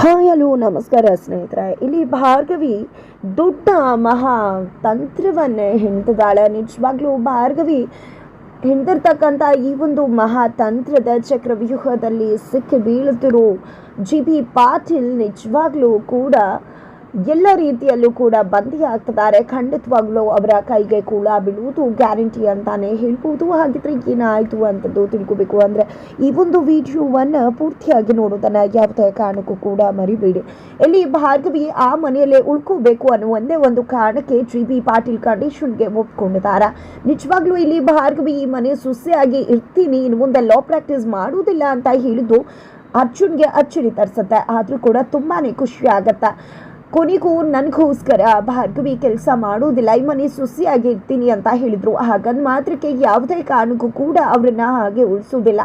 Hi hello ನಮಸ್ಕಾರ ಸ್ನೇಹಿತರೆ. ಇಲ್ಲಿ ಭಾರ್ಗವಿ ದೊಡ್ಡ ಮಹಾ ತಂತ್ರವನ್ನೇ ಹೆಣ್ತಿದ್ದಾಳೆ. ನಿಜವಾಗ್ಲೂ ಭಾರ್ಗವಿ ಹಿಂದಿರ್ತಕ್ಕಂಥ ಈ ಒಂದು ಮಹಾ ತಂತ್ರದ ಚಕ್ರವ್ಯೂಹದಲ್ಲಿ ಸಿಕ್ಕಿ ಬೀಳುತ್ತಿರೋ. ಜಿ ಬಿ ಪಾಟೀಲ್ ನಿಜವಾಗ್ಲೂ ಕೂಡ ಎಲ್ಲ ರೀತಿಯಲ್ಲೂ ಕೂಡ ಬಂದಿ ಆಗ್ತಿದ್ದಾರೆ ಖಂಡಿತವಾಗ್ಲೂ ಅವರ ಕೈಗೆ ಕೂಡ ಬೀಳುವುದು ಗ್ಯಾರಂಟಿ ಅಂತಾನೆ ಹೇಳ್ಬೋದು. ಹಾಗಿದ್ರೆ ಏನಾಯಿತು ಅಂತದ್ದು ತಿಳ್ಕೊಬೇಕು ಅಂದರೆ ಈ ಒಂದು ವಿಡಿಯೋವನ್ನು ಪೂರ್ತಿಯಾಗಿ ನೋಡೋದನ್ನು ಯಾವುದೇ ಕಾರಣಕ್ಕೂ ಕೂಡ ಮರಿಬೇಡಿ. ಇಲ್ಲಿ ಭಾರ್ಗವಿ ಆ ಮನೆಯಲ್ಲೇ ಉಳ್ಕೋಬೇಕು ಅನ್ನೋ ಒಂದೇ ಒಂದು ಕಾರಣಕ್ಕೆ ಜಿ ಬಿ ಪಾಟೀಲ್ ಕಂಡೀಷನ್ಗೆ ಒಪ್ಕೊಂಡಿದ್ದಾರೆ. ನಿಜವಾಗ್ಲೂ ಇಲ್ಲಿ ಭಾರ್ಗವಿ ಈ ಮನೆ ಸುಸ್ಸೆಯಾಗಿ ಇರ್ತೀನಿ, ಇನ್ನು ಮುಂದೆ ಲಾ ಪ್ರಾಕ್ಟೀಸ್ ಮಾಡುವುದಿಲ್ಲ ಅಂತ ಹೇಳಿದ್ದು ಅರ್ಜುನ್ಗೆ ಅಚ್ಚರಿ ತರಿಸುತ್ತೆ. ಆದರೂ ಕೂಡ ತುಂಬಾ ಖುಷಿ ಆಗತ್ತೆ ಕೊನೆಗೂ ನನಗೋಸ್ಕರ ಭಾರ್ಗವಿ ಕೆಲಸ ಮಾಡೋದಿಲ್ಲ. ಈ ಮನೆ ಸುಸಿಯಾಗಿ ಇರ್ತೀನಿ ಅಂತ ಹೇಳಿದ್ರು. ಹಾಗನ್ ಮಾತ್ರಕ್ಕೆ ಯಾವುದೇ ಕಾರಣಕ್ಕೂ ಕೂಡ ಅವರನ್ನು ಹಾಗೆ ಉಳಿಸೋದಿಲ್ಲ.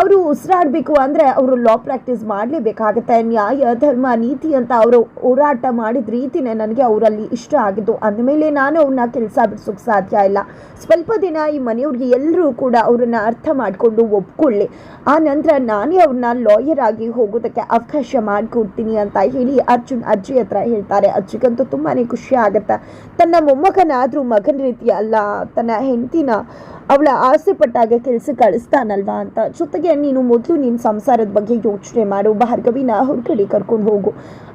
ಅವರು ಉಸಿರಾಡಬೇಕು ಅಂದರೆ ಅವರು ಲಾ ಪ್ರಾಕ್ಟೀಸ್ ಮಾಡಲೇಬೇಕಾಗುತ್ತೆ. ನ್ಯಾಯ, ಧರ್ಮ, ನೀತಿ ಅಂತ ಅವರು ಹೋರಾಟ ಮಾಡಿದ ರೀತಿನೇ ನನಗೆ ಅವರಲ್ಲಿ ಇಷ್ಟ ಆಗಿದ್ದು. ಅಂದಮೇಲೆ ನಾನು ಅವ್ರನ್ನ ಕೆಲಸ ಬಿಡಿಸೋಕೆ ಸಾಧ್ಯ ಇಲ್ಲ. ಸ್ವಲ್ಪ ದಿನ ಈ ಮನೆಯವ್ರಿಗೆ ಎಲ್ಲರೂ ಕೂಡ ಅವರನ್ನು ಅರ್ಥ ಮಾಡಿಕೊಂಡು ಒಪ್ಕೊಳ್ಳಿ. ಆ ನಂತರ ನಾನೇ ಅವ್ರನ್ನ ಲಾಯರ್ ಆಗಿ ಹೋಗೋದಕ್ಕೆ ಅವಕಾಶ ಮಾಡಿಕೊಡ್ತೀನಿ ಅಂತ ಹೇಳಿ ಅರ್ಜುನ್ ಅಜ್ಜಿ ಹತ್ರ ಹೇಳ್ತಾರೆ. ಅಜ್ಜಿಗಂತೂ ತುಂಬಾ ಖುಷಿ ಆಗುತ್ತೆ. ತನ್ನ ಮೊಮ್ಮಗನಾದರೂ ಮಗನ ರೀತಿ ಅಲ್ಲ, ತನ್ನ ಹೆಂಡತಿನ ಅವಳ ಆಸೆ ಪಟ್ಟಾಗ ಕೆಲಸ ಕಳಿಸ್ತಾನಲ್ವಾ ಅಂತ. ಜೊತೆಗೆ ನೀನು ಮೊದಲು ನಿನ್ನ ಸಂಸಾರದ ಬಗ್ಗೆ ಯೋಚನೆ ಮಾಡು. ಭಾರ್ಗವಿನ ಹೊರಗಡೆ ಕರ್ಕೊಂಡು ಹೋಗು.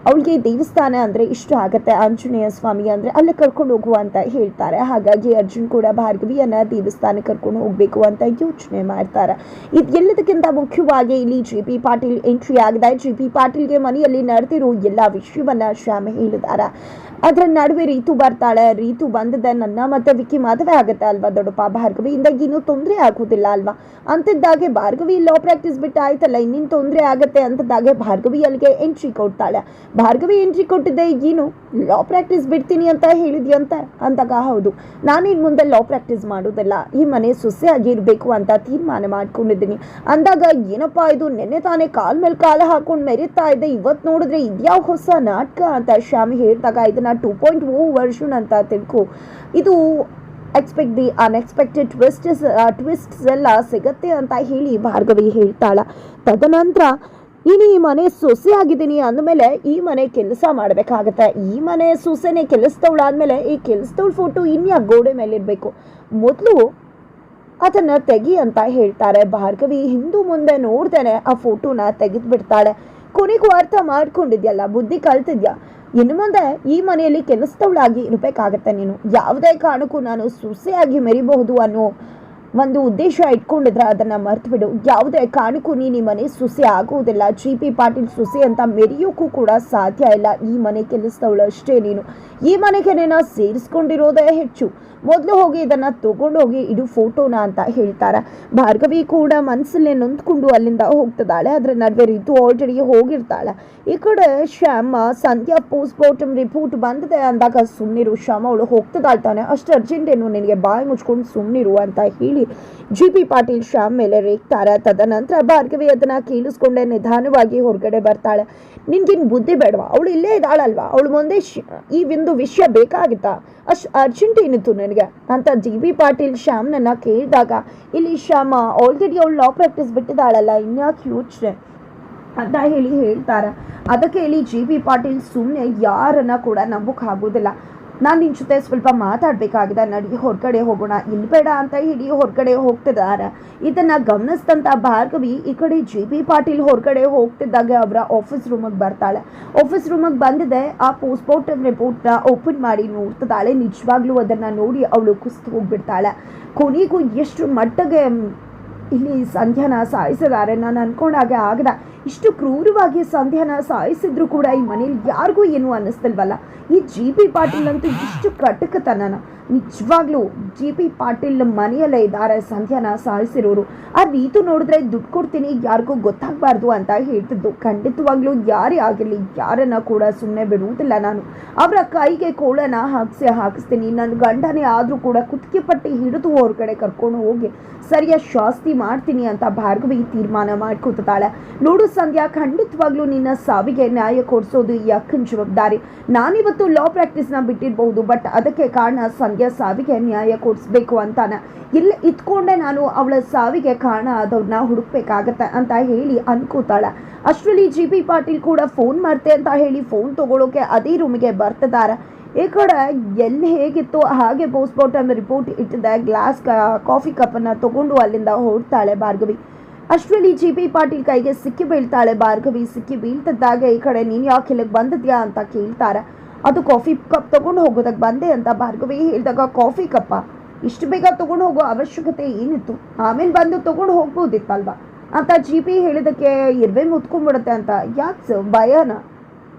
ಅವಳಿಗೆ ದೇವಸ್ಥಾನ ಅಂದರೆ ಇಷ್ಟ ಆಗತ್ತೆ. ಆಂಜನೇಯ ಸ್ವಾಮಿ ಅಂದರೆ ಅಲ್ಲೇ ಕರ್ಕೊಂಡು ಹೋಗು ಅಂತ ಹೇಳ್ತಾರೆ. ಹಾಗಾಗಿ ಅರ್ಜುನ್ ಕೂಡ ಭಾರ್ಗವಿಯನ್ನು ದೇವಸ್ಥಾನ ಕರ್ಕೊಂಡು ಹೋಗಬೇಕು ಅಂತ ಯೋಚನೆ ಮಾಡ್ತಾರೆ. ಇದು ಎಲ್ಲದಕ್ಕಿಂತ ಮುಖ್ಯವಾಗಿ ಇಲ್ಲಿ ಜಿ ಪಿ ಪಾಟೀಲ್ ಎಂಟ್ರಿ ಆಗಿದೆ. ಜಿ ಪಿ ಪಾಟೀಲ್ಗೆ ಮನೆಯಲ್ಲಿ ನಡೆದಿರೋ ಎಲ್ಲ ವಿಷಯವನ್ನು ಶ್ಯಾಮ ಹೇಳಿದ್ದಾರೆ. ಅದರ ನಡುವೆ ರೀತು ಬರ್ತಾಳೆ. ರೀತು ಬಂದದ ನನ್ನ ಮತ್ತೆ ವಿಕ್ಕಿ ಮದುವೆ ಆಗುತ್ತೆ ಅಲ್ವಾ ದೊಡ್ಡಪ್ಪ? ಭಾರ್ಗವಿಯಿಂದ ಏನೂ ತೊಂದರೆ ಆಗೋದಿಲ್ಲ ಅಲ್ವಾ? ಅಂತಿದ್ದಾಗೆ ಭಾರ್ಗವಿ ಲಾ ಪ್ರಾಕ್ಟೀಸ್ ಬಿಟ್ಟು ಆಯ್ತಲ್ಲ, ಇನ್ನೇನು ತೊಂದರೆ ಆಗತ್ತೆ ಅಂತದಾಗೆ ಭಾರ್ಗವಿ ಅಲ್ಲಿಗೆ ಎಂಟ್ರಿ ಕೊಡ್ತಾಳೆ. ಭಾರ್ಗವಿ ಎಂಟ್ರಿ ಕೊಟ್ಟಿದ್ದೆ ಏನು ಲಾ ಪ್ರಾಕ್ಟೀಸ್ ಬಿಡ್ತೀನಿ ಅಂತ ಹೇಳಿದ್ಯಂತ ಅಂದಾಗ, ಹೌದು, ನಾನಿನ್ ಮುಂದೆ ಲಾ ಪ್ರಾಕ್ಟೀಸ್ ಮಾಡೋದಲ್ಲ. ಈ ಮನೆ ಸೊಸೆಯಾಗಿ ಇರಬೇಕು ಅಂತ ತೀರ್ಮಾನ ಮಾಡ್ಕೊಂಡಿದ್ದೀನಿ. ಅಂದಾಗ, ಏನಪ್ಪಾ ಇದು? ನೆನ್ನೆ ತಾನೇ ಕಾಲ್ ಮೇಲೆ ಕಾಲ ಹಾಕೊಂಡು ಮೆರೀತಾ ಇದ್ದೆ. ಇವತ್ತು ನೋಡಿದ್ರೆ ಇದ್ಯಾವ ಹೊಸ ನಾಟಕ? ಅಂತ ಶ್ಯಾಮಿ ಹೇಳಿದಾಗ, ಇದನ್ನ ಟೂ ಪಾಯಿಂಟ್ ಓ ವರ್ಷನ್ ಅಂತ ತಿಳ್ಕೊ. ಇದು expect the unexpected twists twists ಎಲ್ಲ ಸಿಗತ್ತೆ ಅಂತ ಹೇಳಿ ಭಾರ್ಗವಿ ಹೇಳ್ತಾಳ. ತದನಂತರ, ನೀನು ಈ ಮನೆ ಸೊಸೆ ಆಗಿದ್ದೀನಿ ಅಂದಮೇಲೆ ಈ ಮನೆ ಕೆಲಸ ಮಾಡಬೇಕಾಗತ್ತೆ. ಈ ಮನೆ ಸೊಸೆನೇ ಕೆಲಸದವಳು ಆದಮೇಲೆ ಈ ಕೆಲಸದವಳು ಫೋಟೋ ಇನ್ಯಾ ಗೋಡೆ ಮೇಲೆ ಇರಬೇಕು ಮೊದಲು ಅದನ್ನು ತೆಗಿ ಅಂತ ಹೇಳ್ತಾರೆ. ಭಾರ್ಗವಿ ಹಿಂದೂ ಮುಂದೆ ನೋಡ್ದೇನೆ ಆ ಫೋಟೋನ ತೆಗೆದು ಬಿಡ್ತಾಳೆ ಕೊನೆಗೂ ಅರ್ಥ ಮಾಡ್ಕೊಂಡಿದ್ಯಲ್ಲ, ಬುದ್ಧಿ ಕಲ್ತಿದ್ಯಾ? ಇನ್ನು ಮುಂದೆ ಈ ಮನೆಯಲ್ಲಿ ಕೆಲಸದವಳಾಗಿ ಇರಬೇಕಾಗತ್ತೆ ನೀನು. ಯಾವುದೇ ಕಾರಣಕ್ಕೂ ನಾನು ಸುಸೆಯಾಗಿ ಮೆರಿಬಹುದು ಅನ್ನೋ ಒಂದು ಉದ್ದೇಶ ಇಟ್ಕೊಂಡಿದ್ರೆ ಅದನ್ನ ಮರ್ತು ಬಿಡು ಯಾವುದೇ ಕಾರಣಕ್ಕೂ ನೀನು ಈ ಮನೆ ಸುಸೆ ಆಗುವುದಿಲ್ಲ ಜಿ ಪಿ ಪಾಟೀಲ್ ಸುಸೆ ಅಂತ ಮೆರೆಯೋಕ್ಕೂ ಕೂಡ ಸಾಧ್ಯ ಇಲ್ಲ. ಈ ಮನೆ ಕೆಲಸದವಳು ಅಷ್ಟೇ ನೀನು. ಈ ಮನೆಗೆ ನೀನು ಸೇರಿಸ್ಕೊಂಡಿರೋದೇ ಹೆಚ್ಚು. ಮೊದಲು ಹೋಗಿ ಇದನ್ನು ತೊಗೊಂಡು ಹೋಗಿ ಇದು ಫೋಟೋನ ಅಂತ ಹೇಳ್ತಾರೆ. ಭಾರ್ಗವಿ ಕೂಡ ಮನಸ್ಸಲ್ಲೇ ನೊಂದ್ಕೊಂಡು ಅಲ್ಲಿಂದ ಹೋಗ್ತಿದ್ದಾಳೆ. ಅದರ ನಡುವೆ ರಿತು ಆಲ್ರೆಡಿ ಹೋಗಿರ್ತಾಳೆ. ಈ ಕಡೆ Shyama, Sandhya post mortem report ಬಂದಿದೆ ಅಂದಾಗ ಸುಮ್ಮನಿರು ಶ್ಯಾಮ ಅವಳು ಹೋಗ್ತಿದ್ದಾಳ್ತಾನೆ. ಅಷ್ಟು ಅರ್ಜೆಂಟ್ ಏನು ನಿನಗೆ ಬಾಯಿ ಮುಚ್ಕೊಂಡು ಸುಮ್ಮನಿರು ಅಂತ ಹೇಳಿ ಜಿ ಪಿ ಪಾಟೀಲ್ ಶ್ಯಾಮ್ ಮೇಲೆ ರೇಗ್ತಾರೆ. ತದನಂತರ ಭಾರ್ಗವಿ ಅದನ್ನ ಕೀಳಿಸ್ಕೊಂಡೆ. ನಿಧಾನವಾಗಿ ಹೊರಗಡೆ ಬರ್ತಾಳೆ. ನಿನ್ಗಿನ್ ಬುದ್ಧಿ ಬೇಡವಾ? ಅವಳು ಇಲ್ಲೇ ಇದ್ದಾಳಲ್ವಾ? ಅವಳು ಮುಂದೆ ಈ ಒಂದು ವಿಷಯ ಬೇಕಾಗಿತ್ತಾ? ಅಷ್ಟು ಅರ್ಜೆಂಟ್ ಏನಿತ್ತು ನನಗೆ? ಅಂತ ಜಿ ಬಿ ಪಾಟೀಲ್ ಶ್ಯಾಮ್ನನ್ನ ಕೇಳಿದಾಗ, ಇಲ್ಲಿ ಶ್ಯಾಮ ಆಲ್ರೆಡಿ ಅವಳು ಲಾ ಪ್ರಾಕ್ಟೀಸ್ ಬಿಟ್ಟಿದ್ದಾಳಲ್ಲ, ಇನ್ಯಾಕೆ ಯೋಚನೆ? ಅಂತ ಹೇಳಿ ಹೇಳ್ತಾರೆ. ಅದಕ್ಕೆ ಇಲ್ಲಿ ಜಿ ಬಿ ಪಾಟೀಲ್ ಸುಮ್ಮನೆ ಯಾರನ್ನ ಕೂಡ ನಂಬಕ್ಕೆ ಆಗೋದಿಲ್ಲ ನಾನು ನಿನ್ನ ಜೊತೆ ಸ್ವಲ್ಪ ಮಾತಾಡಬೇಕಾಗಿದೆ. ನಡಿ ಹೊರಗಡೆ ಹೋಗೋಣ. ಇಲ್ಲಿ ಬೇಡ ಅಂತ ಹೇಳಿ ಹೊರಗಡೆ ಹೋಗ್ತಿದ್ದಾರೆ ಇದನ್ನು ಗಮನಿಸಿದಂಥ ಭಾರ್ಗವಿ ಈ ಕಡೆ ಜಿ ಪಿ ಪಾಟೀಲ್ ಹೊರಗಡೆ ಹೋಗ್ತಿದ್ದಾಗ. ಅವರ ಆಫೀಸ್ ರೂಮಿಗೆ ಬರ್ತಾಳೆ. ಆಫೀಸ್ ರೂಮಿಗೆ ಬಂದಿದೆ. ಆ ಪೋಸ್ಟ್ಮಾರ್ಟಮ್ ರಿಪೋರ್ಟ್ನ ಓಪನ್ ಮಾಡಿ ನೋಡ್ತಿದ್ದಾಳೆ. ನಿಜವಾಗ್ಲೂ ಅದನ್ನು ನೋಡಿ ಅವಳು ಕುಸ್ತು ಹೋಗ್ಬಿಡ್ತಾಳೆ. ಕೊನೆಗೂ ಎಷ್ಟು ಮಟ್ಟಿಗೆ ಇಲ್ಲಿ ಸಂಧ್ಯಾನ ಸಾಯಿಸಿದ್ದಾರೆ ನಾನು ಅನ್ಕೊಂಡಾಗೆ ಆಗದ. ಇಷ್ಟು ಕ್ರೂರವಾಗಿ ಸಂಧ್ಯಾನ ಸಾಯಿಸಿದ್ರು ಕೂಡ ಈ ಮನೇಲಿ ಯಾರಿಗೂ ಏನು ಅನ್ನಿಸ್ತಿಲ್ವಲ್ಲ. ಈ ಜಿ ಪಿ ಪಾಟೀಲ್ ಅಂತೂ ಇಷ್ಟು ಕಟಕತನನ ನಿಜವಾಗ್ಲೂ ಜಿ ಪಿ ಪಾಟೀಲ್ ಮನೆಯಲ್ಲೇ ಇದ್ದಾರೆ, ಸಂಧ್ಯಾನ ಸಾಯಿಸಿರೋರು ಆ ರೀತು ನೋಡಿದ್ರೆ ದುಡ್ಡು ಕೊಡ್ತೀನಿ, ಯಾರಿಗೂ ಗೊತ್ತಾಗಬಾರ್ದು ಅಂತ ಹೇಳ್ತಿದ್ದು. ಖಂಡಿತವಾಗ್ಲೂ ಯಾರೇ ಆಗಿರಲಿ, ಯಾರನ್ನ ಕೂಡ ಸುಮ್ಮನೆ ಬಿಡುವುದಿಲ್ಲ ನಾನು. ಅವರ ಕೈಗೆ ಕೋಳನ ಹಾಕಿಸಿ ಹಾಕಿಸ್ತೀನಿ. ನನ್ನ ಗಂಡನೇ ಆದರೂ ಕೂಡ ಕುತ್ತಿಗೆ ಪಟ್ಟಿ ಹಿಡಿದು ಹೊರಗಡೆ ಕರ್ಕೊಂಡು ಹೋಗಿ ಸರಿಯಾದ ಶಾಸ್ತಿ ಮಾಡ್ತೀನಿ ಅಂತ ಭಾರ್ಗವಿ ತೀರ್ಮಾನ ಮಾಡ್ಕೊತಾಳೆ ನೋಡು ಸಂಧ್ಯಾ, ಖಂಡಿತವಾಗ್ಲೂ ನಿನ್ನ ಸಾವಿಗೆ ನ್ಯಾಯ ಕೊಡಿಸೋದು ಈ ಅಕ್ಕನ ಜವಾಬ್ದಾರಿ. ನಾನಿವತ್ತು ಲಾ ಪ್ರಾಕ್ಟೀಸ್ನ ಬಿಟ್ಟಿರಬಹುದು ಬಟ್ ಅದಕ್ಕೆ ಕಾರಣ ಸಂಧ್ಯಾ. ಸಾವಿಗೆ ನ್ಯಾಯ ಕೊಡಿಸ್ಬೇಕು ಅಂತಾನೆ. ಇಲ್ಲಿ ಇತ್ಕೊಂಡೆ ನಾನು ಅವಳ ಸಾವಿಗೆ ಕಾರಣ ಆದವ್ರನ್ನ ಹುಡುಕ್ಬೇಕಾಗತ್ತೆ ಅಂತ ಹೇಳಿ ಅನ್ಕೋತಾಳೆ. ಅಷ್ಟರಲ್ಲಿ ಜಿ ಪಿ ಪಾಟೀಲ್ ಕೂಡ ಫೋನ್ ಮಾಡ್ತೆ ಅಂತ ಹೇಳಿ ಫೋನ್ ತಗೊಳ್ಳೋಕೆ ಅದೇ ರೂಮಿಗೆ ಬರ್ತಿದ್ದಾರೆ. ಈ ಕಡೆ ಎಲ್ಲಿ ಹೇಗಿತ್ತು ಹಾಗೆ ಪೋಸ್ಟ್ ಮಾರ್ಟಮ್ ರಿಪೋರ್ಟ್ ಇಟ್ಟಿದ್ದ ಗ್ಲಾಸ್ ಕಾಫಿ ಕಪ್ಪನ್ನು ತಗೊಂಡು ಅಲ್ಲಿಂದ ಹೊರಡ್ತಾಳೆ ಭಾರ್ಗವಿ. ಅಷ್ಟರಲ್ಲಿ ಜಿ ಪಿ ಪಾಟೀಲ್ ಕೈಗೆ ಸಿಕ್ಕಿ ಬೀಳ್ತಾಳೆ ಭಾರ್ಗವಿ. ಸಿಕ್ಕಿ ಬೀಳ್ತಿದ್ದಾಗ ಈ ಕಡೆ ನೀನು ಯಾಕೆ ಇಲ್ಲಿಗೆ ಬಂದಿದ್ಯಾ ಅಂತ ಕೇಳ್ತಾರೆ. ಅದು ಕಾಫಿ ಕಪ್ ತೊಗೊಂಡು ಹೋಗೋದಕ್ಕೆ ಬಂದೆ ಅಂತ ಭಾರ್ಗವಿ ಹೇಳಿದಾಗ, ಕಾಫಿ ಕಪ್ಪ, ಇಷ್ಟು ಬೇಗ ತೊಗೊಂಡು ಹೋಗೋ ಅವಶ್ಯಕತೆ ಏನಿತ್ತು? ಆಮೇಲೆ ಬಂದು ತೊಗೊಂಡು ಹೋಗ್ಬೋದಿತ್ತಲ್ವಾ? ಅಂತ ಜಿ ಪಿ ಹೇಳಿದಕ್ಕೆ, ಇರ್ವೆ ಮುತ್ಕೊಂಡ್ಬಿಡುತ್ತೆ ಅಂತ. ಯಾಕೆ ಸರ್? ಭಯನ?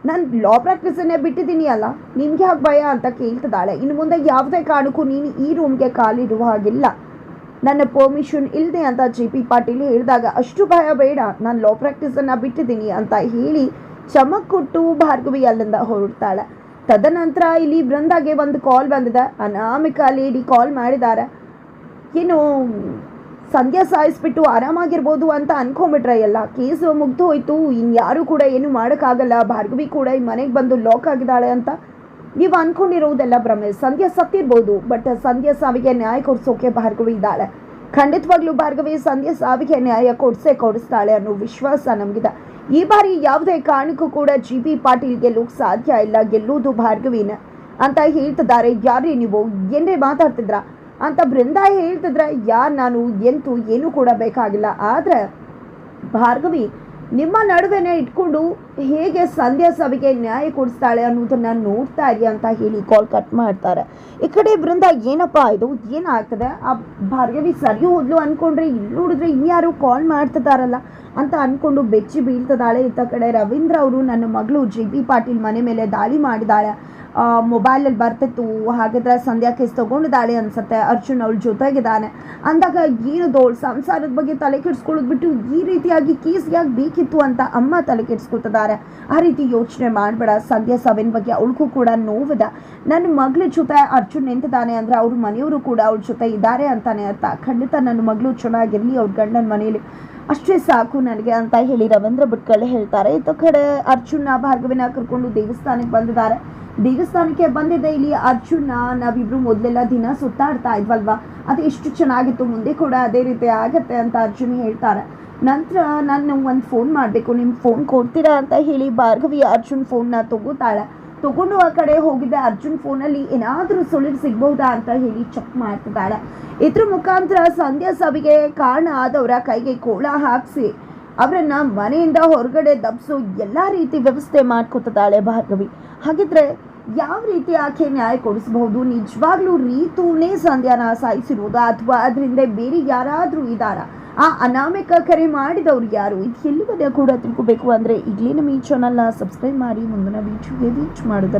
ನಾನು ಲಾ ಪ್ರಾಕ್ಟೀಸನ್ನೇ ಬಿಟ್ಟಿದ್ದೀನಿ ಅಲ್ಲ ನಿಮಗೆ ಯಾಕೆ ಭಯ? ಅಂತ ಕೇಳ್ತಿದ್ದಾಳೆ. ಇನ್ನು ಮುಂದೆ ಯಾವುದೇ ಕಾರಣಕ್ಕೂ ನೀನು ಈ ರೂಮ್ಗೆ ಕಾಲಿಡುವ ಹಾಗಿಲ್ಲ. ನನ್ನ ಪರ್ಮಿಷನ್ ಇಲ್ಲದೆ ಅಂತ ಜಿ ಪಿ ಪಾಟೀಲ್ ಹೇಳಿದಾಗ, ಅಷ್ಟು ಭಯ ಬೇಡ, ನಾನು ಲಾ ಪ್ರಾಕ್ಟೀಸನ್ನು ಬಿಟ್ಟಿದ್ದೀನಿ, ಅಂತ ಹೇಳಿ ಚಮಕ್ ಕೊಟ್ಟು ಭಾರ್ಗವಿ ಅಲ್ಲಿಂದ ಹೊರಡ್ತಾಳೆ. ತದನಂತರ ಇಲ್ಲಿ ಬೃಂದಾಗೆ ಒಂದು ಕಾಲ್ ಬಂದಿದೆ. ಅನಾಮಿಕ ಲೇಡಿ ಕಾಲ್ ಮಾಡಿದ್ದಾರೆ. ಏನು ಸಂಧ್ಯಾ ಸಾಯಿಸ್ಬಿಟ್ಟು ಆರಾಮಾಗಿರ್ಬೋದು ಅಂತ ಅನ್ಕೊಂಬಿಟ್ರೆ ಎಲ್ಲ. ಕೇಸು ಮುಗ್ದು ಹೋಯ್ತು. ಇನ್ಯಾರು ಕೂಡ ಏನು ಮಾಡೋಕ್ಕಾಗಲ್ಲ. ಭಾರ್ಗವಿ ಕೂಡ ಈ ಮನೆಗೆ ಬಂದು ಲಾಕ್ ಆಗಿದ್ದಾಳೆ ಅಂತ ನೀವು ಅನ್ಕೊಂಡಿರೋದೆಲ್ಲ ಭ್ರಮೆ. ಸಂಧ್ಯಾ ಸತ್ತಿರ್ಬೋದು. ಬಟ್ ಸಂಧ್ಯಾ ಸಾವಿಗೆ ನ್ಯಾಯ ಕೊಡ್ಸೋಕೆ ಭಾರ್ಗವಿ ಇದ್ದಾಳೆ. ಖಂಡಿತವಾಗ್ಲೂ ಭಾರ್ಗವಿ ಸಂಧ್ಯಾ ಸಾವಿಗೆ ನ್ಯಾಯ ಕೊಡ್ಸೇ ಕೊಡಿಸ್ತಾಳೆ ಅನ್ನೋ ವಿಶ್ವಾಸ ನಮಗಿದೆ. ಈ ಬಾರಿ ಯಾವುದೇ ಕಾರಣಕ್ಕೂ ಕೂಡ ಜಿ ಬಿ ಪಾಟೀಲ್ ಗೆಲ್ಲೋಕ್ ಸಾಧ್ಯ ಇಲ್ಲ. ಗೆಲ್ಲುವುದು ಭಾರ್ಗವಿನ ಅಂತ ಹೇಳ್ತಿದ್ದಾರೆ. ಯಾರೇ ನೀವು? ಏನೇ ಮಾತಾಡ್ತಿದ್ರ? ಅಂತ ಬೃಂದಾ ಹೇಳ್ತಿದ್ರ, ಯಾರು ನಾನು? ಎಂತೂ ಏನು ಕೂಡ ಬೇಕಾಗಿಲ್ಲ. ಆದ್ರೆ ಭಾರ್ಗವಿ ನಿಮ್ಮ ನಡುವೆನೇ ಇಟ್ಕೊಂಡು ಹೇಗೆ ಸಂಧ್ಯಾ ಸಭೆಗೆ ನ್ಯಾಯ ಕೊಡಿಸ್ತಾಳೆ ಅನ್ನೋದನ್ನ ನೋಡ್ತಾ ಇರಿ ಅಂತ ಹೇಳಿ ಕಾಲ್ ಕಟ್ ಮಾಡ್ತಾರೆ. ಈ ಕಡೆ ಬೃಂದ ಏನಪ್ಪ ಇದು? ಏನಾಗ್ತದೆ? ಆ ಭಾರ್ಗವಿ ಸರಿ ಹೋದ್ಲು ಅನ್ಕೊಂಡ್ರೆ ಇಲ್ಲಿ ನೋಡಿದ್ರೆ ಇನ್ಯಾರು ಕಾಲ್ ಮಾಡ್ತಿದ್ದಾರಲ್ಲ ಅಂತ ಅನ್ಕೊಂಡು ಬೆಚ್ಚಿ ಬೀಳ್ತದಾಳೆ ಇತ್ತ ಕಡೆ ರವೀಂದ್ರ ಅವರು ನನ್ನ ಮಗಳು ಜಿ ಬಿ ಪಾಟೀಲ್ ಮನೆ ಮೇಲೆ ದಾಳಿ ಮಾಡಿದಾಳೆ. ಮೊಬೈಲಲ್ಲಿ ಬರ್ತಿತ್ತು. ಹಾಗಿದ್ರೆ ಸಂಧ್ಯಾ ಕೇಸ್ ತೊಗೊಂಡಿದ್ದಾಳೆ ಅನ್ಸುತ್ತೆ. ಅರ್ಜುನ್ ಅವಳ ಜೊತೆಗಿದ್ದಾನೆ. ಅಂದಾಗ ಏನದು ಸಂಸಾರದ ಬಗ್ಗೆ ತಲೆ ಕೆಡಿಸ್ಕೊಳ್ಳೋದು ಬಿಟ್ಟು ಈ ರೀತಿಯಾಗಿ ಕೇಸ್ ಯಾಕೆ ಬೇಕಿತ್ತು ಅಂತ ಅಮ್ಮ ತಲೆ ಕೆಡಿಸ್ಕೊತಿದ್ದಾರೆ. ಆ ರೀತಿ ಯೋಚನೆ ಮಾಡಬೇಡ. ಸಂಧ್ಯಾ ಸವಿನ ಬಗ್ಗೆ ಅವಳಿಗೂ ಕೂಡ ನೋವಿದೆ. ನನ್ನ ಮಗಳ ಜೊತೆ ಅರ್ಜುನ್ ನಿಂತಿದ್ದಾನೆ ಅಂದರೆ ಅವ್ರ ಮನೆಯವರು ಕೂಡ ಅವ್ಳ ಜೊತೆ ಇದ್ದಾರೆ ಅಂತಾನೆ ಅರ್ಥ. ಖಂಡಿತ ನನ್ನ ಮಗಳು ಚೆನ್ನಾಗಿರಲಿ, ಅವ್ರ ಗಂಡನ ಮನೆಯಲ್ಲಿ ಅಷ್ಟೇ ಸಾಕು ನನಗೆ ಅಂತ ಹೇಳಿ ರವೀಂದ್ರ ಭಟ್ಕಳ್ಳಿ ಹೇಳ್ತಾರೆ. ಇತ್ತ ಕಡೆ ಅರ್ಜುನ ಭಾರ್ಗವಿನ ಕರ್ಕೊಂಡು ದೇವಸ್ಥಾನಕ್ಕೆ ಬಂದಿದ್ದಾರೆ. ದೇವಸ್ಥಾನಕ್ಕೆ ಬಂದಿದ್ದೆ ಇಲ್ಲಿ ಅರ್ಜುನ, ನಾವಿಬ್ರು ಮೊದಲೆಲ್ಲ ದಿನ ಸುತ್ತಾಡ್ತಾ ಇದ್ವಲ್ವಾ? ಅದು ಎಷ್ಟು ಚೆನ್ನಾಗಿತ್ತು, ಮುಂದೆ ಕೂಡ ಅದೇ ರೀತಿ ಆಗತ್ತೆ ಅಂತ ಅರ್ಜುನ್ ಹೇಳ್ತಾರೆ. ನಂತರ ನಾನು ಒಂದು ಫೋನ್ ಮಾಡಬೇಕು ನಿಮ್ಮ ಫೋನ್ ಕೊಡ್ತೀರಾ ಅಂತ ಹೇಳಿ ಭಾರ್ಗವಿ ಅರ್ಜುನ್ ಫೋನ್ನ ತಗೋತಾಳೆ. ತಗೊಂಡು ಆ ಕಡೆ ಹೋಗಿದ್ದೆ, ಅರ್ಜುನ್ ಫೋನಲ್ಲಿ ಏನಾದರೂ ಸುಳಿವು ಸಿಗ್ಬಹುದಾ ಅಂತ ಹೇಳಿ ಚೆಕ್ ಮಾಡ್ತಿದ್ದಾಳೆ. ಇದ್ರ ಮುಖಾಂತರ ಸಂಧ್ಯಾ ಸಭೆಗೆ ಕಾರಣ ಆದವರ ಕೈಗೆ ಕೋಳ ಹಾಕಿಸಿ, ಅವರನ್ನ ಮನೆಯಿಂದ ಹೊರಗಡೆ ದಬ್ಸೋ, ಎಲ್ಲ ರೀತಿ ವ್ಯವಸ್ಥೆ ಮಾಡ್ಕೊತಿದ್ದಾಳೆ ಭಾರ್ಗವಿ. ಹಾಗಿದ್ರೆ ಯಾವ ರೀತಿ ಆಕೆ ನ್ಯಾಯ ಕೊಡಿಸಬಹುದು? ನಿಜವಾಗ್ಲೂ ರೀತೂನೇ ಸಂಧ್ಯಾನ ಸಾಯಿಸಿರುವುದು ಅಥವಾ ಅದರಿಂದ ಬೇರೆ ಯಾರಾದರೂ ಇದಾರ ಆ ಅನಾಮಿಕ ಕರೆ ಮಾಡಿದವ್ರು ಯಾರು? ಇದು ಎಲ್ಲಿವರೆಗೂ ಕೂಡ ತಿಳ್ಕೊಬೇಕು ಅಂದರೆ ಈಗಲೇ ನಮ್ಮ ಈ ಚಾನಲ್ನ ಸಬ್ಸ್ಕ್ರೈಬ್ ಮಾಡಿ, ಮುಂದಿನ ವೀಡಿಯೋಗೆ ರೀಚ್ ಮಾಡೋದನ್ನು